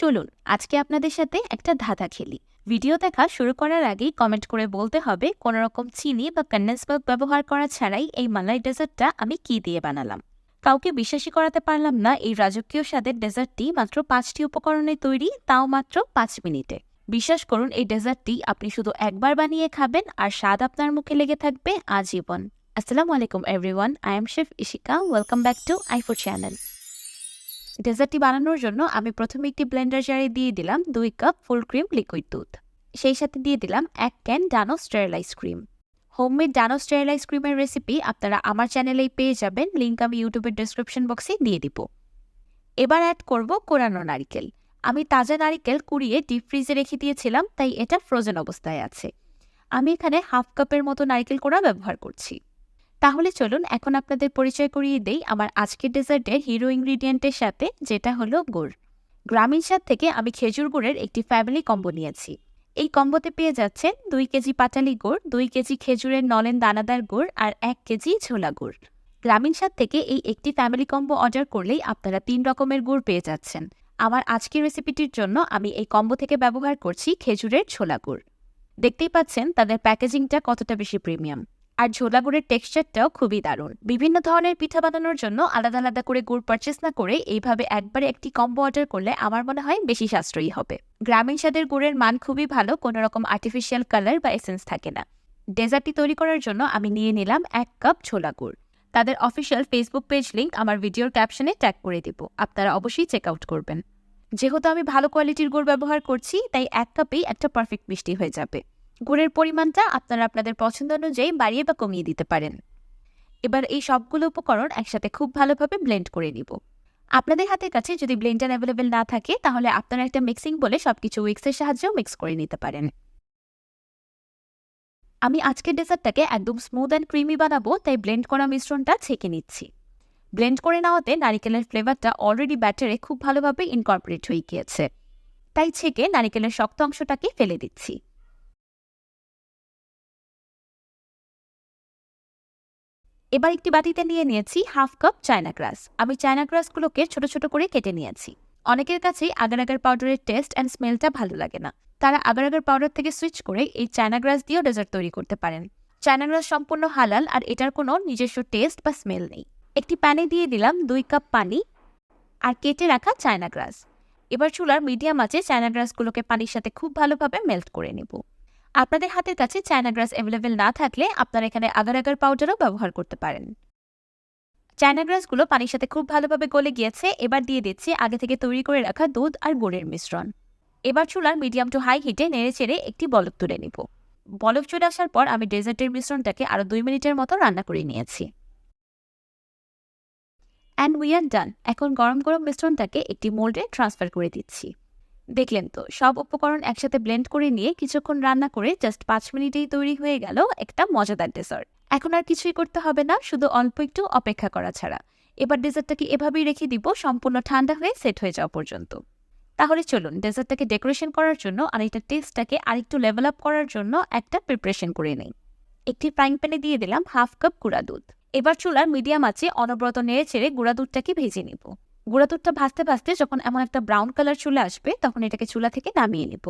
চলুন, আজকে আপনাদের সাথে একটা ধাঁধা খেলি। ভিডিও দেখা শুরু করার আগেই কমেন্ট করে বলতে হবে কোনো রকম চিনি বা কন্ডেন্স মিল্ক ব্যবহার করা ছাড়াই এই মালাই ডেজার্টটা আমি কি দিয়ে বানালাম? কাউকে বিশ্বাসই করাতে পারলাম না, এই রাজকীয় স্বাদের ডেজার্টটি মাত্র পাঁচটি উপকরণে তৈরি, তাও মাত্র পাঁচ মিনিটে। বিশ্বাস করুন, এই ডেজার্টটি আপনি শুধু একবার বানিয়ে খাবেন আর স্বাদ আপনার মুখে লেগে থাকবে আজীবন। আসসালামু আলাইকুম everyone I am chef Ishika welcome back to আইফোর channel ডেজার্টটি বানানোর জন্য আমি প্রথমে একটি ব্লেন্ডার জারে দিয়ে দিলাম দুই কাপ ফুল ক্রিম লিকুইড দুধ। সেই সাথে দিয়ে দিলাম এক can Dano sterilise cream. Homemade Dano sterilise ক্রিমের রেসিপি আপনারা আমার চ্যানেলেই পেয়ে যাবেন লিঙ্ক আমি ইউটিউবের ডিসক্রিপশন বক্সে দিয়ে দিব। এবার অ্যাড করব কোরানো নারিকেল। আমি তাজা নারিকেল কুড়িয়ে ডিপ ফ্রিজে রেখে দিয়েছিলাম, তাই এটা ফ্রোজেন অবস্থায় আছে। আমি এখানে হাফ কাপের মতো নারিকেল কোড়া ব্যবহার করছি। তাহলে চলুন এখন আপনাদের পরিচয় করিয়ে দেই আমার আজকের ডেজার্টের হিরো ইনগ্রিডিয়েন্টের সাথে, যেটা হলো গুড়। গ্রামীণ স্বাদ থেকে আমি খেজুর গুড়ের একটি ফ্যামিলি কম্বো নিয়েছি। এই কম্বোতে পেয়ে যাচ্ছেন দুই কেজি পাটালি গুড়, দুই কেজি খেজুরের নলেন দানাদার গুড় আর এক কেজি ছোলা গুড়। গ্রামীণ স্বাদ থেকে এই একটি ফ্যামিলি কম্বো অর্ডার করলেই আপনারা তিন রকমের গুড় পেয়ে যাচ্ছেন। আমার আজকের রেসিপিটির জন্য আমি এই কম্বো থেকে ব্যবহার করছি খেজুরের ছোলা গুড়। দেখতেই পাচ্ছেন তাদের প্যাকেজিংটা কতটা বেশি প্রিমিয়াম আর ঝোলা গুড়ের টেক্সচারটাও খুবই দারুণ। বিভিন্ন ধরনের পিঠা বানানোর জন্য আলাদা আলাদা করে গুড় পারচেস না করে এইভাবে একবারে একটি কম্বো অর্ডার করলে আমার মনে হয় বেশি সাশ্রয়ী হবে। গ্রামীণ স্বাদের গুড়ের মান খুবই ভালো, কোনো রকম আর্টিফিশিয়াল কালার বা এসেন্স থাকে না। ডেজার্টটি তৈরি করার জন্য আমি নিয়ে নিলাম এক কাপ ছোলা গুড়। তাদের অফিসিয়াল ফেসবুক পেজ লিঙ্ক আমার ভিডিওর ক্যাপশনে ট্যাগ করে দিব। আপনারা অবশ্যই চেক আউট করবেন। যেহেতু আমি ভালো কোয়ালিটির গুড় ব্যবহার করছি, তাই এক কাপেই একটা পারফেক্ট মিষ্টি হয়ে যাবে। গুড়ের পরিমাণটা আপনারা আপনাদের পছন্দ অনুযায়ী বাড়িয়ে বা কমিয়ে দিতে পারেন। এবার এই সবগুলো উপকরণ একসাথে খুব ভালোভাবে ব্লেন্ড করে নিব। আপনাদের হাতের কাছে যদি ব্লেন্ডার অ্যাভেলেবেল না থাকে, তাহলে আপনারা একটা মিক্সিং বলে সবকিছু উইক্সের সাহায্যেও মিক্স করে নিতে পারেন। আমি আজকের ডেজার্টটাকে একদম স্মুথ অ্যান্ড ক্রিমি বানাবো, তাই ব্লেন্ড করা মিশ্রণটা ছেঁকে নিচ্ছি। ব্লেন্ড করে নেওয়াতে নারিকেলের ফ্লেভারটা অলরেডি ব্যাটারে খুব ভালোভাবে ইনকর্পোরেট হয়ে গিয়েছে। তাই ছেঁকে নারিকেলের শক্ত অংশটাকে ফেলে দিচ্ছি। এবার একটি বাটিতে নিয়ে নিয়েছি হাফ কাপ চায়না গ্রাস আমি চায়না গ্রাসগুলোকে ছোট ছোট করে কেটে নিয়েছি। অনেকের কাছেই আগার আগার পাউডারের টেস্ট অ্যান্ড স্মেলটা ভালো লাগে না। তারা আগার আগার পাউডার থেকে সুইচ করে এই চায়না গ্রাস দিয়েও ডেজার্ট তৈরি করতে পারেন। চায়না গ্রাস সম্পূর্ণ হালাল আর এটার কোনো নিজস্ব টেস্ট বা স্মেল নেই। একটি প্যানে দিয়ে দিলাম দুই কাপ পানি আর কেটে রাখা চায়না গ্রাস এবার চুলার মিডিয়াম আছে চায়না গ্রাসগুলোকে পানির সাথে খুব ভালোভাবে মেল্ট করে নেব। আপনাদের হাতের কাছে চায়না গ্রাস অ্যাভেলেবেল না থাকলে আপনারা এখানে আগার আগার পাউডারও ব্যবহার করতে পারেন। চায়না গ্রাসগুলো পানির সাথে খুব ভালোভাবে গলে গিয়েছে। এবার দিয়ে দিচ্ছি আগে থেকে তৈরি করে রাখা দুধ আর গুড়ের মিশ্রণ। এবার চুলার মিডিয়াম টু হাই হিটে নেড়ে চেড়ে একটি বলক তুলে নিব। বলক চলে আসার পর আমি ডেজার্টের মিশ্রণটাকে আরও দুই মিনিটের মতো রান্না করে নিয়েছি। অ্যান্ড উই আর ডান এখন গরম গরম মিশ্রণটাকে একটি মোল্ডে ট্রান্সফার করে দিচ্ছি। দেখলেন তো, সব উপকরণ একসাথে ব্লেন্ড করে নিয়ে কিছুক্ষণ রান্না করে জাস্ট পাঁচ মিনিটেই তৈরি হয়ে গেল একটা মজাদার ডেসার্ট এখন আর কিছুই করতে হবে না, শুধু অল্প একটু অপেক্ষা করা ছাড়া। এবার ডেজার্টটাকে এভাবেই রেখে দিব, সম্পূর্ণ ঠান্ডা হয়ে সেট হয়ে যাওয়া পর্যন্ত। তাহলে চলুন ডেজার্টটাকে ডেকোরেশন করার জন্য আর এটা টেস্টটাকে আরেকটু লেভেল আপ করার জন্য একটা প্রিপারেশন করে নেই। একটি ফ্রাইং প্যানে দিয়ে দিলাম হাফ কাপ গুঁড়া দুধ। এবার চুলার মিডিয়াম আছে, অনবরত নেড়ে ছেড়ে গুঁড়া দুধটাকে ভেজে নিব। গুঁড়া দুধটা ভাজতে ভাজতে যখন এমন একটা ব্রাউন কালার চলে আসবে, তখন এটাকে চুলা থেকে নামিয়ে নিব।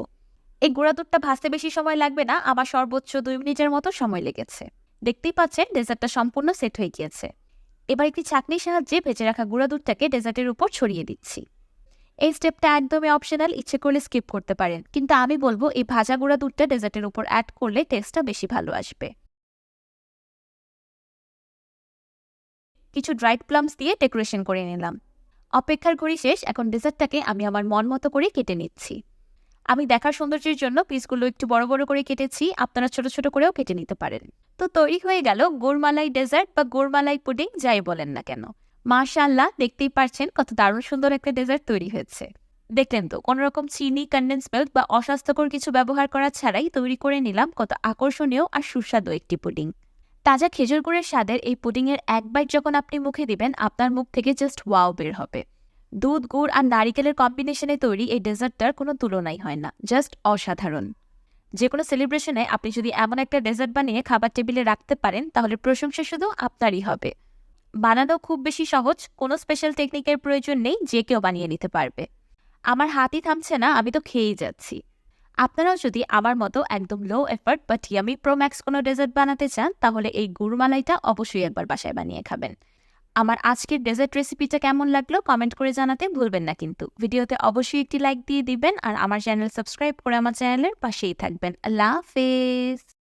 এই গুঁড়া দুধটা ভাজতে বেশি সময় লাগবে না আমার সর্বোচ্চ দুই মিনিটের মতো সময় লেগেছে। দেখতেই পাচ্ছেন ডেজার্টটা সম্পূর্ণ সেট হয়ে গিয়েছে। এবার একটি চাকনির সাহায্যে ভেজে রাখা গুঁড়া দুধটাকে ডেজার্টের উপর ছড়িয়ে দিচ্ছি। এই স্টেপটা একদমই অপশনাল ইচ্ছে করলে স্কিপ করতে পারেন। কিন্তু আমি বলব, এই ভাজা গুঁড়া দুধটা ডেজার্টের উপর অ্যাড করলে টেস্টটা বেশি ভালো আসবে। কিছু ড্রাইড প্লামস দিয়ে ডেকোরেশন করে নিলাম। অপেক্ষার ঘড়ি শেষ, এখন ডেজার্টটাকে আমি আমার মন মতো করে কেটে নিচ্ছি। আমি দেখার সৌন্দর্যের জন্য পিসগুলো একটু বড় বড় করে কেটেছি, আপনারা ছোট ছোট করেও কেটে নিতে পারেন। তো তৈরি হয়ে গেল গোরমালাই ডেজার্ট বা গোরমালাই পুডিং, যাই বলেন না কেন। মাশাল্লাহ দেখতেই পারছেন কত দারুণ সুন্দর একটা ডেজার্ট তৈরি হয়েছে। দেখলেন তো কোনো রকম চিনি কন্ডেন্স মিল্ক বা অস্বাস্থ্যকর কিছু ব্যবহার করা ছাড়াই তৈরি করে নিলাম কত আকর্ষণীয় আর সুস্বাদু একটি পুডিং। তাজা খেজুর গুড়ের স্বাদের এই পুডিংয়ের এক বাইট যখন আপনি মুখে দিবেন, আপনার মুখ থেকে জাস্ট ওয়াও বের হবে। দুধ, গুড় আর নারিকেলের কম্বিনেশনে তৈরি এই ডেজার্টটার কোনো তুলনাই হয় না জাস্ট অসাধারণ। যে কোনো সেলিব্রেশনে আপনি যদি এমন একটা ডেজার্ট বানিয়ে খাবার টেবিলে রাখতে পারেন, তাহলে প্রশংসা শুধু আপনারই হবে। বানানো খুব বেশি সহজ, কোনো স্পেশাল টেকনিকের প্রয়োজন নেই, যে কেউ বানিয়ে নিতে পারবে। আমার হাতই থামছে না, আমি তো খেয়েই যাচ্ছি। আপনারাও যদি আমার মতো একদম লো এফার্ট বা টিয়ামি প্রোম্যাক্স কোনো ডেজার্ট বানাতে চান, তাহলে এই গুড়মালাইটা অবশ্যই একবার বাসায় বানিয়ে খাবেন। আমার আজকের ডেজার্ট রেসিপিটা কেমন লাগল কমেন্ট করে জানাতে ভুলবেন না কিন্তু। ভিডিওতে অবশ্যই একটি লাইক দিয়ে দিবেন আর আমার চ্যানেল সাবস্ক্রাইব করে আমার চ্যানেলের পাশেই থাকবেন। আল্লাহ হাফেজ!